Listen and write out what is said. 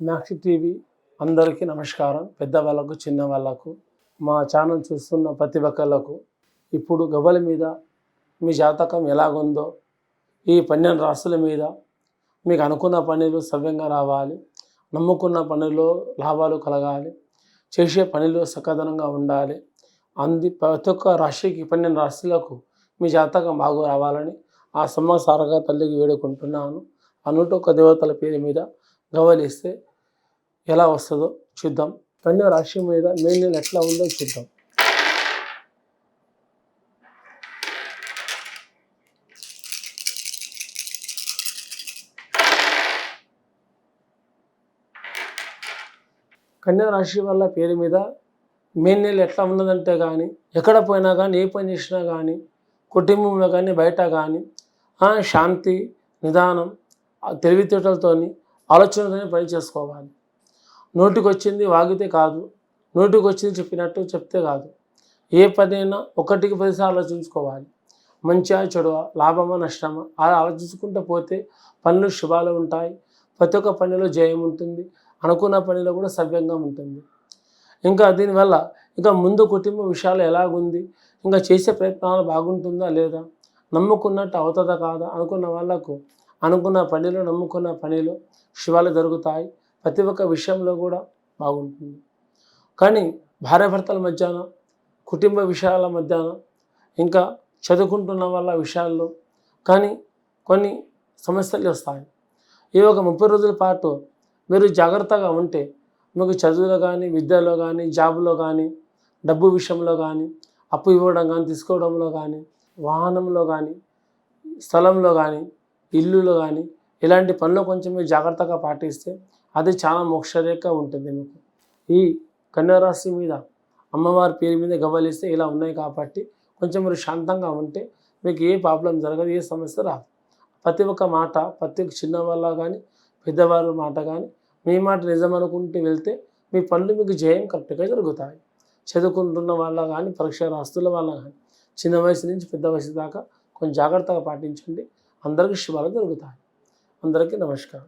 Maxi TV అందరికీ నమస్కారం. పెద్దవాళ్ళకు చిన్న వాళ్ళకు మా ఛానల్ చూస్తున్న ప్రతి ఒక్కళ్ళకు ఇప్పుడు గవ్వల మీద మీ జాతకం ఎలాగుందో ఈ పన్నెండు రాసుల మీద మీకు అనుకున్న పనులు సవ్యంగా రావాలి నమ్ముకున్న పనుల్లో లాభాలు కలగాలి చేసే పనిలో సకదనంగా ఉండాలి. అంది ప్రతి ఒక్క రాశికి పన్నెండు రాశులకు మీ జాతకం బాగు రావాలని ఆ సమ్మసారగా తల్లికి వేడుకుంటున్నాను. ఆ నూట ఒక్క దేవతల పేరు మీద గవలిస్తే ఎలా వస్తుందో చూద్దాం. కన్యా రాశి మీద మే నెల ఎట్లా ఉందో చూద్దాం. కన్యా రాశి వల్ల పేరు మీద మే నెల ఎట్లా ఉన్నదంటే కానీ ఎక్కడ పోయినా కానీ ఏ పని చేసినా కానీ కుటుంబంలో కానీ బయట కానీ ఆ, శాంతి నిదానం తెలివితేటలతోని ఆలోచనతోనే పని చేసుకోవాలి. నోటికొచ్చింది వాగితే కాదు. నోటికొచ్చింది చెప్పినట్టు చెప్తే కాదు. ఏ పనైనా ఒకటికి పదిసార్లు ఆలోచించుకోవాలి. మంచిగా చెడువా లాభమా నష్టమా అలా ఆలోచించుకుంటూ పోతే పనులు శుభాలు ఉంటాయి. ప్రతి ఒక్క పనిలో జయం ఉంటుంది. అనుకున్న పనిలో కూడా సవ్యంగా ఉంటుంది. ఇంకా దీనివల్ల ఇంకా ముందు కుటుంబ విషయాలు ఎలాగుంది? ఇంకా చేసే ప్రయత్నాలు బాగుంటుందా లేదా? నమ్ముకున్నట్టు అవుతుందా కాదా? అనుకున్న వాళ్ళకు అనుకున్న పనిలో నమ్ముకున్న పనిలో శివాలు దొరుకుతాయి. ప్రతి ఒక్క విషయంలో కూడా బాగుంటుంది. కానీ భార్యాభర్తల మధ్యాన కుటుంబ విషయాల మధ్యాన ఇంకా చదువుకుంటున్న వాళ్ళ విషయాల్లో కానీ కొన్ని సమస్యలు వస్తాయి. ఈ ఒక ముప్పై రోజుల పాటు మీరు జాగ్రత్తగా ఉంటే మీకు చదువులో కానీ విద్యలో కానీ జాబులో కానీ డబ్బు విషయంలో కానీ అప్పు ఇవ్వడం కానీ తీసుకోవడంలో కానీ వాహనంలో కానీ స్థలంలో కానీ ఇల్లులో కానీ ఇలాంటి పనులు కొంచెం మీరు జాగ్రత్తగా పాటిస్తే అది చాలా మోక్షరేఖ ఉంటుంది మీకు. ఈ కన్యారాశి మీద అమ్మవారి పేరు మీద గవ్వలిస్తే ఇలా ఉన్నాయి కాబట్టి కొంచెం మీరు శాంతంగా ఉంటే మీకు ఏ ప్రాబ్లం జరగదు ఏ సమస్య రాదు. ప్రతి ఒక్క మాట ప్రతి ఒక్క చిన్నవాళ్ళ కానీ పెద్దవారి మాట కానీ మీ మాట నిజం అనుకుంటూ వెళ్తే మీ పనులు మీకు జయం కరెక్ట్గా జరుగుతాయి. చదువుకుంటున్న వాళ్ళ కానీ పరీక్ష రాస్తుల వాళ్ళ కానీ చిన్న వయసు నుంచి పెద్ద వయసు దాకా కొంచెం జాగ్రత్తగా పాటించండి. అందరికీ శుభాలు జరుగుతాయి అందరికీ నమస్కారం